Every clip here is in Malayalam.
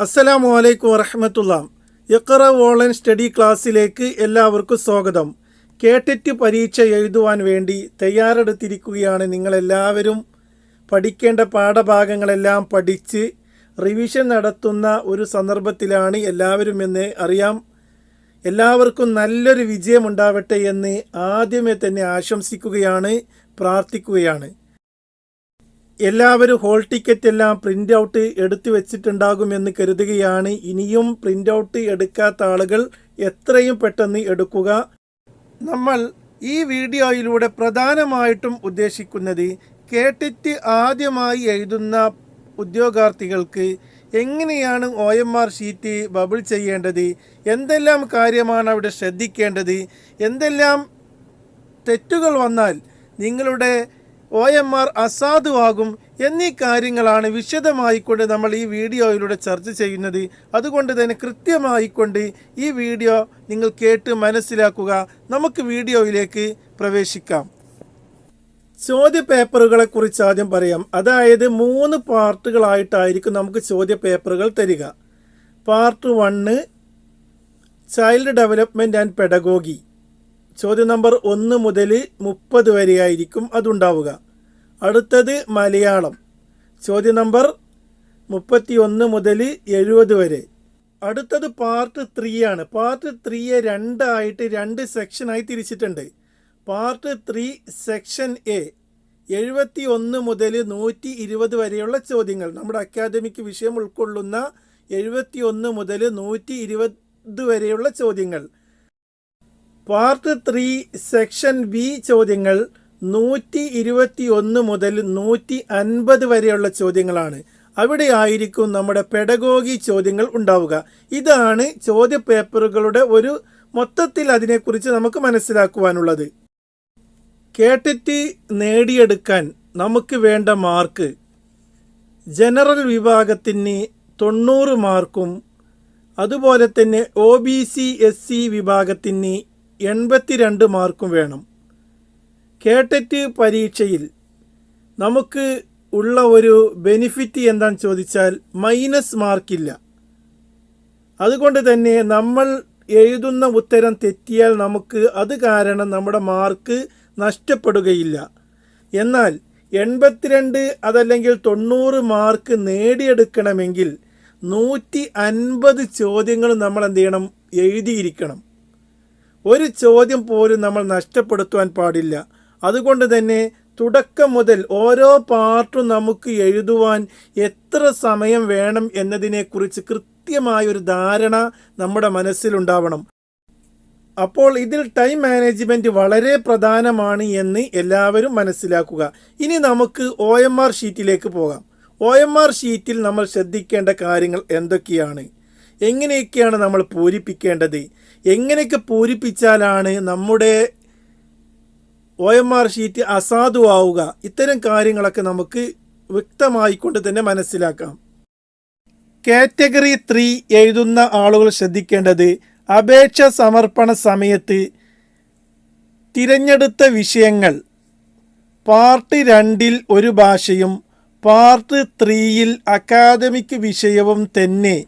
അസ്സലാമു അലൈക്കും വറഹമത്തുള്ള. ഇക്കറ ഓൺലൈൻ സ്റ്റഡി ക്ലാസ്സിലേക്ക് എല്ലാവർക്കും സ്വാഗതം. കേട്ടിറ്റ് പരീക്ഷ എഴുതുവാൻ വേണ്ടി തയ്യാറെടുത്തിരിക്കുകയാണ് നിങ്ങളെല്ലാവരും. പഠിക്കേണ്ട പാഠഭാഗങ്ങളെല്ലാം പഠിച്ച് റിവിഷൻ നടത്തുന്ന ഒരു സന്ദർഭത്തിലാണ് എല്ലാവരും എന്ന് അറിയാം. എല്ലാവർക്കും നല്ലൊരു വിജയമുണ്ടാവട്ടെ എന്ന് ആദ്യമേ തന്നെ ആശംസിക്കുകയാണ് പ്രാർത്ഥിക്കുകയാണ്. എല്ലാവരും ഹോൾ ടിക്കറ്റ് എല്ലാം പ്രിന്റ് ഔട്ട് എടുത്തു വെച്ചിട്ടുണ്ടാകുമെന്ന് കരുതുകയാണ്. ഇനിയും പ്രിന്റ് ഔട്ട് എടുക്കാത്ത ആളുകൾ എത്രയും പെട്ടെന്ന് എടുക്കുക. നമ്മൾ ഈ വീഡിയോയിലൂടെ പ്രധാനമായിട്ടും ഉദ്ദേശിക്കുന്നത് കേട്ടിട്ട് ആദ്യമായി എഴുതുന്ന ഉദ്യോഗാർത്ഥികൾക്ക് എങ്ങനെയാണ് O M R sheet bubble ചെയ്യേണ്ടത് എന്തെല്ലാം കാര്യമാണ് അവിടെ ശ്രദ്ധിക്കേണ്ടത് എന്തെല്ലാം തെറ്റുകൾ വന്നാൽ നിങ്ങളുടെ ഒ എം ആർ അസാധുവാകും എന്നീ കാര്യങ്ങളാണ് വിശദമായിക്കൊണ്ട് നമ്മൾ ഈ വീഡിയോയിലൂടെ ചർച്ച ചെയ്യുന്നത്. അതുകൊണ്ട് തന്നെ കൃത്യമായിക്കൊണ്ട് ഈ വീഡിയോ നിങ്ങൾ കേട്ട് മനസ്സിലാക്കുക. നമുക്ക് വീഡിയോയിലേക്ക് പ്രവേശിക്കാം. ചോദ്യ പേപ്പറുകളെ കുറിച്ച് ആദ്യം പറയാം. അതായത് മൂന്ന് പാർട്ടുകളായിട്ടായിരിക്കും നമുക്ക് ചോദ്യ പേപ്പറുകൾ തരിക. Part one child development and pedagogy. ചോദ്യ നമ്പർ ഒന്ന് മുതൽ മുപ്പത് വരെയായിരിക്കും അതുണ്ടാവുക. അടുത്തത് മലയാളം. ചോദ്യം നമ്പർ മുപ്പത്തി ഒന്ന് മുതൽ എഴുപത് വരെ. അടുത്തത് പാർട്ട് ത്രീ ആണ്. പാർട്ട് ത്രീയെ രണ്ടായിട്ട് രണ്ട് സെക്ഷനായി തിരിച്ചിട്ടുണ്ട്. പാർട്ട് ത്രീ സെക്ഷൻ എ എഴുപത്തി ഒന്ന് മുതൽ നൂറ്റി ഇരുപത് വരെയുള്ള ചോദ്യങ്ങൾ. നമ്മുടെ അക്കാദമിക് വിഷയം ഉൾക്കൊള്ളുന്ന എഴുപത്തി ഒന്ന് മുതൽ നൂറ്റി ഇരുപത് വരെയുള്ള ചോദ്യങ്ങൾ. പാർട്ട് ത്രീ സെക്ഷൻ ബി ചോദ്യങ്ങൾ നൂറ്റി ഇരുപത്തി ഒന്ന് മുതൽ നൂറ്റി അൻപത് വരെയുള്ള ചോദ്യങ്ങളാണ്. അവിടെ ആയിരിക്കും നമ്മുടെ പെഡഗോഗി ചോദ്യങ്ങൾ ഉണ്ടാവുക. ഇതാണ് ചോദ്യ പേപ്പറുകളുടെ ഒരു മൊത്തത്തിൽ അതിനെക്കുറിച്ച് നമുക്ക് മനസ്സിലാക്കുവാനുള്ളത്. കേട്ടിട്ട് നേടിയെടുക്കാൻ നമുക്ക് വേണ്ട മാർക്ക്. ജനറൽ വിഭാഗത്തിന് തൊണ്ണൂറ് മാർക്കും അതുപോലെ തന്നെ O B C S C വിഭാഗത്തിന് എൺപത്തിരണ്ട് മാർക്കും വേണം. കേട്ടറ്റ് പരീക്ഷയിൽ നമുക്ക് ഉള്ള ഒരു ബെനിഫിറ്റ് എന്താണെന്ന് ചോദിച്ചാൽ മൈനസ് മാർക്കില്ല. അതുകൊണ്ട് തന്നെ നമ്മൾ എഴുതുന്ന ഉത്തരം തെറ്റിയാൽ നമുക്ക് അത് കാരണം നമ്മുടെ മാർക്ക് നഷ്ടപ്പെടുകയില്ല. എന്നാൽ എൺപത്തിരണ്ട് അതല്ലെങ്കിൽ തൊണ്ണൂറ് മാർക്ക് നേടിയെടുക്കണമെങ്കിൽ നൂറ്റി അൻപത് ചോദ്യങ്ങൾ നമ്മൾ എന്ത് ചെയ്യണം എഴുതിയിരിക്കണം. ഒരു ചോദ്യം പോലും നമ്മൾ നഷ്ടപ്പെടുത്തുവാൻ പാടില്ല. അതുകൊണ്ട് തന്നെ തുടക്കം മുതൽ ഓരോ പാർട്ടും നമുക്ക് എഴുതുവാൻ എത്ര സമയം വേണം എന്നതിനെക്കുറിച്ച് കൃത്യമായൊരു ധാരണ നമ്മുടെ മനസ്സിലുണ്ടാവണം. അപ്പോൾ ഇതിൽ ടൈം മാനേജ്മെന്റ് വളരെ പ്രധാനമാണ് എന്ന് എല്ലാവരും മനസ്സിലാക്കുക. ഇനി നമുക്ക് ഒ എം ആർ ഷീറ്റിലേക്ക് പോകാം. ഒ എം ആർ ഷീറ്റിൽ നമ്മൾ ശ്രദ്ധിക്കേണ്ട കാര്യങ്ങൾ എന്തൊക്കെയാണ്? എങ്ങനെയൊക്കെയാണ് നമ്മൾ പൂരിപ്പിക്കേണ്ടത്? എങ്ങനെയൊക്കെ പൂരിപ്പിച്ചാലാണ് നമ്മുടെ ഒ എം ആർ ഷീറ്റ് അസാധുവാവുക. ഇത്തരം കാര്യങ്ങളൊക്കെ നമുക്ക് വ്യക്തമായിക്കൊണ്ട് തന്നെ മനസ്സിലാക്കാം. കാറ്റഗറി ത്രീ എഴുതുന്ന ആളുകൾ ശ്രദ്ധിക്കേണ്ടത് അപേക്ഷ സമർപ്പണ സമയത്ത് തിരഞ്ഞെടുത്ത വിഷയങ്ങൾ. പാർട്ട് രണ്ടിൽ ഒരു ഭാഷയും പാർട്ട് ത്രീയിൽ അക്കാദമിക് വിഷയവും തന്നെ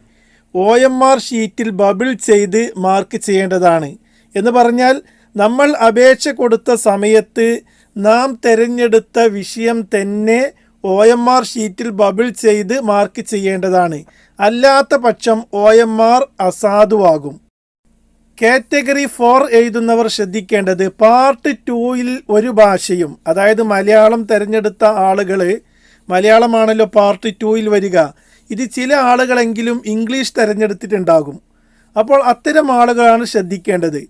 ഒ എം ആർ ഷീറ്റിൽ ബബിൾ ചെയ്ത് മാർക്ക് ചെയ്യേണ്ടതാണ്. എന്ന് പറഞ്ഞാൽ നമ്മൾ അപേക്ഷ കൊടുത്ത സമയത്ത് നാം തിരഞ്ഞെടുത്ത വിഷയം തന്നെ ഒ എം ആർ ഷീറ്റിൽ ബബിൾ ചെയ്ത് മാർക്ക് ചെയ്യേണ്ടതാണ്. അല്ലാത്ത പക്ഷം ഒ എം ആർ അസാധുവാകും. കാറ്റഗറി ഫോർ എഴുതുന്നവർ ശ്രദ്ധിക്കേണ്ടത് പാർട്ട് ടൂയിൽ ഒരു ഭാഷയും അതായത് മലയാളം തിരഞ്ഞെടുത്ത ആളുകൾ മലയാളമാണല്ലോ പാർട്ട് ടൂയിൽ വരിക. ഇത് ചില ആളുകളെങ്കിലും ഇംഗ്ലീഷ് തിരഞ്ഞെടുത്തിട്ടുണ്ടാകും. അപ്പോൾ അത്തരം ആളുകളാണ് ശ്രദ്ധിക്കേണ്ടത്.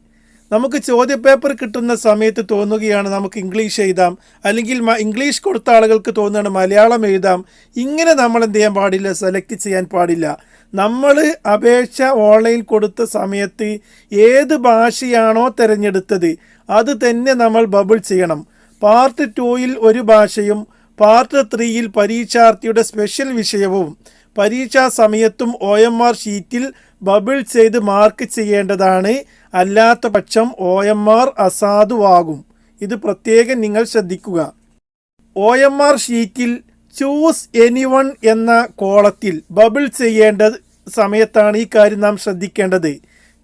നമുക്ക് ചോദ്യപേപ്പർ കിട്ടുന്ന സമയത്ത് തോന്നുകയാണ് നമുക്ക് ഇംഗ്ലീഷ് എഴുതാം. അല്ലെങ്കിൽ ഇംഗ്ലീഷ് കൊടുത്ത ആളുകൾക്ക് തോന്നുകയാണ് മലയാളം എഴുതാം. ഇങ്ങനെ നമ്മൾ എന്ത് ചെയ്യാൻ പാടില്ല സെലക്ട് ചെയ്യാൻ പാടില്ല. നമ്മൾ അപേക്ഷ ഓൺലൈൻ കൊടുത്ത സമയത്ത് ഏത് ഭാഷയാണോ തിരഞ്ഞെടുത്തത് അത് തന്നെ നമ്മൾ ബബിൾ ചെയ്യണം. പാർട്ട് ടൂയിൽ ഒരു ഭാഷയും പാർട്ട് ത്രീയിൽ പരീക്ഷാർത്ഥിയുടെ സ്പെഷ്യൽ വിഷയവും. പരീക്ഷാ സമയത്തും ഒ എം ആർ ഷീറ്റിൽ ബബിൾ ചെയ്ത് മാർക്ക് ചെയ്യേണ്ടതാണ്. അല്ലാത്ത പക്ഷം ഒ എം ആർ അസാധുവാകും. ഇത് പ്രത്യേകം നിങ്ങൾ ശ്രദ്ധിക്കുക. ഒ എം ആർ ഷീറ്റിൽ ചൂസ് എനി വൺ എന്ന കോളത്തിൽ ബബിൾ ചെയ്യേണ്ട സമയത്താണ് ഈ കാര്യം നാം ശ്രദ്ധിക്കേണ്ടത്.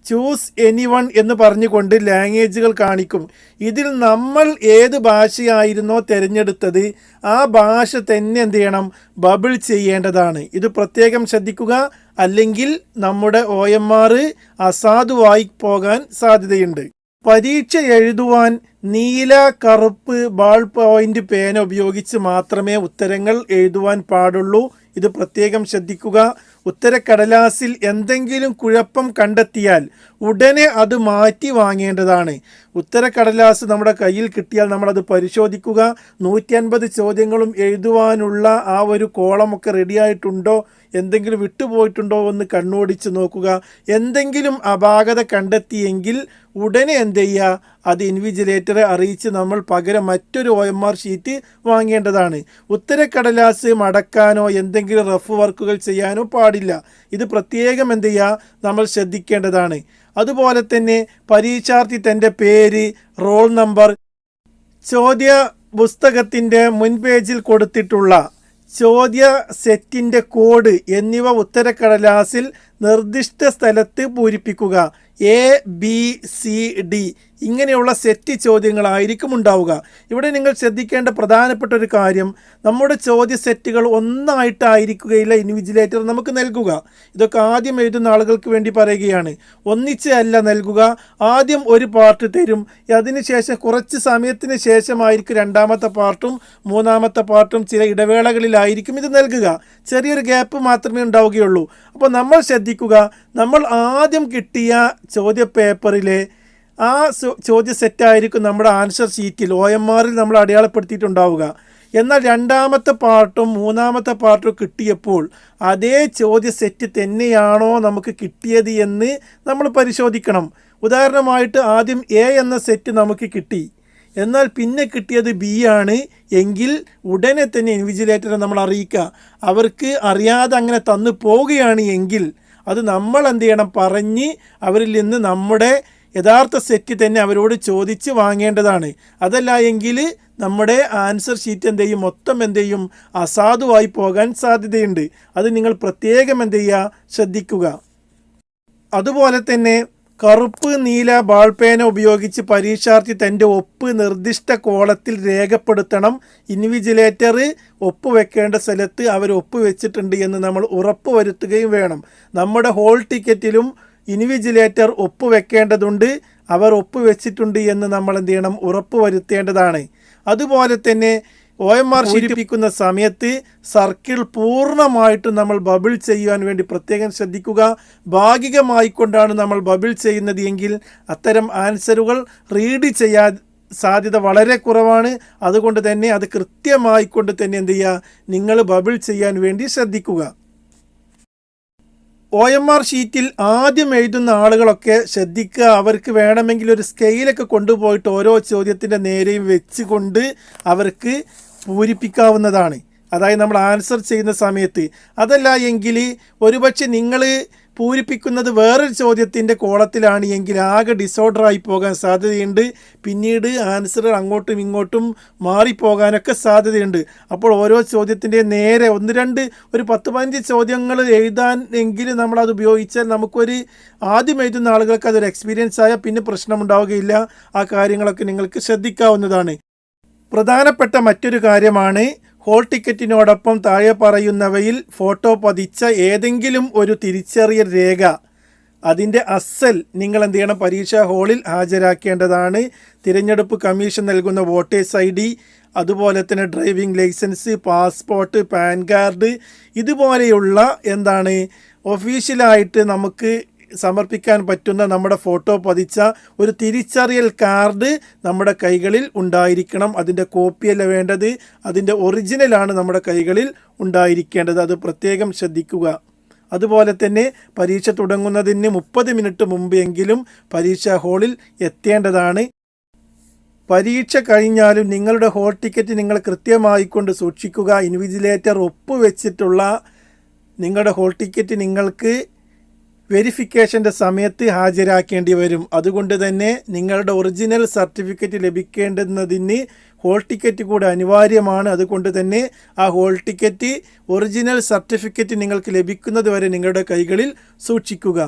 ചൂസ് എനി വൺ എന്ന് പറഞ്ഞുകൊണ്ട് ലാംഗ്വേജുകൾ കാണിക്കും. ഇതിൽ നമ്മൾ ഏത് ഭാഷയായിരുന്നോ തിരഞ്ഞെടുത്തത് ആ ഭാഷ തന്നെ എന്ത് ചെയ്യണം? ബബിൾ ചെയ്യേണ്ടതാണ്. ഇത് പ്രത്യേകം ശ്രദ്ധിക്കുക. അല്ലെങ്കിൽ നമ്മുടെ ഒ എം ആർ അസാധുവായി പോകാൻ സാധ്യതയുണ്ട്. പരീക്ഷ എഴുതുവാൻ നീല കറുപ്പ് ബാൾ പോയിന്റ് പേന ഉപയോഗിച്ച് മാത്രമേ ഉത്തരങ്ങൾ എഴുതുവാൻ പാടുള്ളൂ. ഇത് പ്രത്യേകം ശ്രദ്ധിക്കുക. ഉത്തരക്കടലാസിൽ എന്തെങ്കിലും കുഴപ്പം കണ്ടെത്തിയാൽ ഉടനെ അത് മാറ്റി വാങ്ങേണ്ടതാണ്. ഉത്തരക്കടലാസ് നമ്മുടെ കയ്യിൽ കിട്ടിയാൽ നമ്മളത് പരിശോധിക്കുക. നൂറ്റി അൻപത് ചോദ്യങ്ങളും എഴുതുവാനുള്ള ആ ഒരു കോളമൊക്കെ റെഡിയായിട്ടുണ്ടോ എന്തെങ്കിലും വിട്ടുപോയിട്ടുണ്ടോ എന്ന് കണ്ണോടിച്ച് നോക്കുക. എന്തെങ്കിലും അപാകത കണ്ടെത്തിയെങ്കിൽ ഉടനെ എന്ത് ചെയ്യുക? അത് ഇൻവിജിലേറ്ററെ അറിയിച്ച് നമ്മൾ പകരം മറ്റൊരു ഒ എം ആർ ഷീറ്റ് വാങ്ങേണ്ടതാണ്. ഉത്തരക്കടലാസ് മടക്കാനോ എന്തെങ്കിലും റഫ് വർക്കുകൾ ചെയ്യാനോ പാടില്ല. ഇത് പ്രത്യേകം എന്ത് ചെയ്യുക? നമ്മൾ ശ്രദ്ധിക്കേണ്ടതാണ്. അതുപോലെ തന്നെ പരീക്ഷാർത്ഥി തന്റെ പേര് റോൾ നമ്പർ ചോദ്യ പുസ്തകത്തിന്റെ മുൻപേജിൽ കൊടുത്തിട്ടുള്ള ചോദ്യ സെറ്റിന്റെ കോഡ് എന്നിവ ഉത്തരക്കടലാസിൽ നിർദ്ദിഷ്ട സ്ഥലത്ത് പൂരിപ്പിക്കുക. എ ബി സി ഡി ഇങ്ങനെയുള്ള സെറ്റ് ചോദ്യങ്ങളായിരിക്കും ഉണ്ടാവുക. ഇവിടെ നിങ്ങൾ ശ്രദ്ധിക്കേണ്ട പ്രധാനപ്പെട്ട ഒരു കാര്യം നമ്മുടെ ചോദ്യ സെറ്റുകൾ ഒന്നായിട്ടായിരിക്കുകയില്ല ഇൻവിജിലേറ്റർ നമുക്ക് നൽകുക. ഇതൊക്കെ ആദ്യം എഴുതുന്ന ആളുകൾക്ക് വേണ്ടി പറയുകയാണ്. ഒന്നിച്ച് അല്ല നൽകുക ആദ്യം ഒരു പാർട്ട് തരും. അതിനുശേഷം കുറച്ച് സമയത്തിന് ശേഷമായിരിക്കും രണ്ടാമത്തെ പാർട്ടും മൂന്നാമത്തെ പാർട്ടും ചില ഇടവേളകളിലായിരിക്കും ഇത് നൽകുക. ചെറിയൊരു ഗ്യാപ്പ് മാത്രമേ ഉണ്ടാവുകയുള്ളൂ. അപ്പോൾ നമ്മൾ ശ്രദ്ധിക്കുക നമ്മൾ ആദ്യം കിട്ടിയ ചോദ്യ പേപ്പറിലെ ആ ചോദ്യ സെറ്റായിരിക്കും നമ്മുടെ ആൻസർ ഷീറ്റിൽ ഒ എം ആറിൽ നമ്മൾ അടയാളപ്പെടുത്തിയിട്ടുണ്ടാവുക. എന്നാൽ രണ്ടാമത്തെ പാർട്ടും മൂന്നാമത്തെ പാർട്ടും കിട്ടിയപ്പോൾ അതേ ചോദ്യ സെറ്റ് തന്നെയാണോ നമുക്ക് കിട്ടിയത് എന്ന് നമ്മൾ പരിശോധിക്കണം. ഉദാഹരണമായിട്ട് ആദ്യം എ എന്ന സെറ്റ് നമുക്ക് കിട്ടി. എന്നാൽ പിന്നെ കിട്ടിയത് ബി ആണ്. എങ്കിൽ ഉടനെ തന്നെ ഇൻവിജിലേറ്ററെ നമ്മൾ അറിയിക്കുക. അവർക്ക് അറിയാതെ അങ്ങനെ തന്നു പോവുകയാണ് എങ്കിൽ അത് നമ്മൾ എന്ത് ചെയ്യണം? പറഞ്ഞ് അവരിൽ നിന്ന് നമ്മുടെ യഥാർത്ഥ സെറ്റ് തന്നെ അവരോട് ചോദിച്ച് വാങ്ങേണ്ടതാണ്. അതല്ല എങ്കിൽ നമ്മുടെ ആൻസർ ഷീറ്റ് എന്ത് ചെയ്യും മൊത്തം എന്ത് ചെയ്യും അസാധുവായി പോകാൻ സാധ്യതയുണ്ട്. അത് നിങ്ങൾ പ്രത്യേകം എന്ത് ചെയ്യുക? ശ്രദ്ധിക്കുക. അതുപോലെ തന്നെ കറുപ്പ് നീല ബാൾ പേന ഉപയോഗിച്ച് പരീക്ഷാർത്ഥി തന്റെ ഒപ്പ് നിർദ്ദിഷ്ട കോളത്തിൽ രേഖപ്പെടുത്തണം. ഇൻവിജിലേറ്റർ ഒപ്പ് വെക്കേണ്ട സ്ഥലത്ത് അവർ ഒപ്പ് വെച്ചിട്ടുണ്ട് എന്ന് നമ്മൾ ഉറപ്പ് വരുത്തുകയും വേണം. നമ്മുടെ ഹോൾ ടിക്കറ്റിലും ഇൻവിജിലേറ്റർ ഒപ്പ് വെക്കേണ്ടതുണ്ട് അവർ ഒപ്പ് വെച്ചിട്ടുണ്ട് എന്ന് നമ്മൾ എന്ത് ചെയ്യണം? ഉറപ്പ് വരുത്തേണ്ടതാണ് അതുപോലെ തന്നെ ഒ എം ആർ ശരിപ്പിക്കുന്ന സമയത്ത് സർക്കിൾ പൂർണമായിട്ടും നമ്മൾ ബബിൾ ചെയ്യുവാൻ വേണ്ടി പ്രത്യേകം ശ്രദ്ധിക്കുക. ഭാഗികമായി കൊണ്ടാണ് നമ്മൾ ബബിൾ ചെയ്യുന്നത് എങ്കിൽ അത്തരം ആൻസറുകൾ റീഡ് ചെയ്യാൻ സാധ്യത വളരെ കുറവാണ്. അതുകൊണ്ട് തന്നെ അത് കൃത്യമായിക്കൊണ്ട് തന്നെ എന്ത് ചെയ്യുക? നിങ്ങൾ ബബിൾ ചെയ്യാൻ വേണ്ടി ശ്രദ്ധിക്കുക. ഒ എം ആർ ഷീറ്റിൽ ആദ്യം എഴുതുന്ന ആളുകളൊക്കെ ശ്രദ്ധിക്കുക. അവർക്ക് വേണമെങ്കിൽ ഒരു സ്കെയിലൊക്കെ കൊണ്ടുപോയിട്ട് ഓരോ ചോദ്യത്തിന്റെ നേരെയും വെച്ചുകൊണ്ട് അവർക്ക് പൂരിപ്പിക്കാവുന്നതാണ്. അതായത് നമ്മൾ ആൻസർ ചെയ്യുന്ന സമയത്ത്. അതല്ല എങ്കിൽ ഒരുപക്ഷെ നിങ്ങൾ പൂരിപ്പിക്കുന്നത് വേറൊരു ചോദ്യത്തിന്റെ കോളത്തിലാണ് എങ്കിൽ ആകെ ഡിസോർഡറായി പോകാൻ സാധ്യതയുണ്ട്. പിന്നീട് ആൻസർ അങ്ങോട്ടും ഇങ്ങോട്ടും മാറിപ്പോകാനൊക്കെ സാധ്യതയുണ്ട്. അപ്പോൾ ഓരോ ചോദ്യത്തിന്റെ നേരെ ഒന്ന് രണ്ട് ഒരു പത്ത് പതിനഞ്ച് ചോദ്യങ്ങൾ എഴുതാൻ എങ്കിലും നമ്മളത് ഉപയോഗിച്ചാൽ നമുക്കൊരു ആദ്യം എഴുതുന്ന ആളുകൾക്ക് അതൊരു എക്സ്പീരിയൻസ് ആയാൽ പിന്നെ പ്രശ്നമുണ്ടാവുകയില്ല. ആ കാര്യങ്ങളൊക്കെ നിങ്ങൾക്ക് ശ്രദ്ധിക്കാവുന്നതാണ്. പ്രധാനപ്പെട്ട മറ്റൊരു കാര്യമാണ് ഹോൾ ടിക്കറ്റിനോടൊപ്പം താഴെ പറയുന്നവയിൽ ഫോട്ടോ പതിച്ച ഏതെങ്കിലും ഒരു തിരിച്ചറിയൽ രേഖ. അതിന്റെ അസൽ നിങ്ങൾ എന്ത് ചെയ്യണം? പരീക്ഷാ ഹാളിൽ ഹാജരാക്കേണ്ടതാണ്. തിരഞ്ഞെടുപ്പ് കമ്മീഷൻ നൽകുന്ന വോട്ടേഴ്സ് ഐ ഡി അതുപോലെ തന്നെ driving licence passport PAN card ഇതുപോലെയുള്ള എന്താണ്? ഒഫീഷ്യലായിട്ട് നമുക്ക് സമർപ്പിക്കാൻ പറ്റുന്ന നമ്മുടെ ഫോട്ടോ പതിച്ച ഒരു തിരിച്ചറിയൽ കാർഡ് നമ്മുടെ കൈകളിൽ ഉണ്ടായിരിക്കണം. അതിന്റെ കോപ്പിയല്ല വേണ്ടത്. അതിന്റെ ഒറിജിനലാണ് നമ്മുടെ കൈകളിൽ ഉണ്ടായിരിക്കേണ്ടത്. അത് പ്രത്യേകം ശ്രദ്ധിക്കുക. അതുപോലെ തന്നെ പരീക്ഷ തുടങ്ങുന്നതിന് മുപ്പത് മിനിറ്റ് മുമ്പെങ്കിലും പരീക്ഷാ ഹാളിൽ എത്തേണ്ടതാണ്. പരീക്ഷ കഴിഞ്ഞാലും നിങ്ങളുടെ ഹോൾ ടിക്കറ്റ് നിങ്ങൾ കൃത്യമായി കൊണ്ട് സൂക്ഷിക്കുക. ഇൻവിജിലേറ്റർ ഒപ്പുവെച്ചിട്ടുള്ള നിങ്ങളുടെ ഹോൾ ടിക്കറ്റ് നിങ്ങൾക്ക് വെരിഫിക്കേഷന്റെ സമയത്ത് ഹാജരാക്കേണ്ടി വരും. അതുകൊണ്ട് തന്നെ നിങ്ങളുടെ ഒറിജിനൽ സർട്ടിഫിക്കറ്റ് ലഭിക്കേണ്ടുന്നതിന് ഹോൾ ടിക്കറ്റ് കൂടെ അനിവാര്യമാണ്. അതുകൊണ്ട് തന്നെ ആ ഹോൾ ടിക്കറ്റ് ഒറിജിനൽ സർട്ടിഫിക്കറ്റ് നിങ്ങൾക്ക് ലഭിക്കുന്നത് വരെ നിങ്ങളുടെ കൈകളിൽ സൂക്ഷിക്കുക.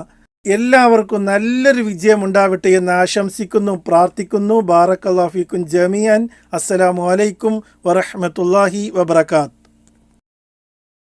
എല്ലാവർക്കും നല്ലൊരു വിജയം ഉണ്ടാവട്ടെ എന്ന് ആശംസിക്കുന്നു പ്രാർത്ഥിക്കുന്നു. ബാറക്കല്ലാഫിക്കും ജമിയാൻ അസ്സലാമു അലൈക്കും വറഹ്മത്തുള്ളാഹി വബർക്കാത്ത്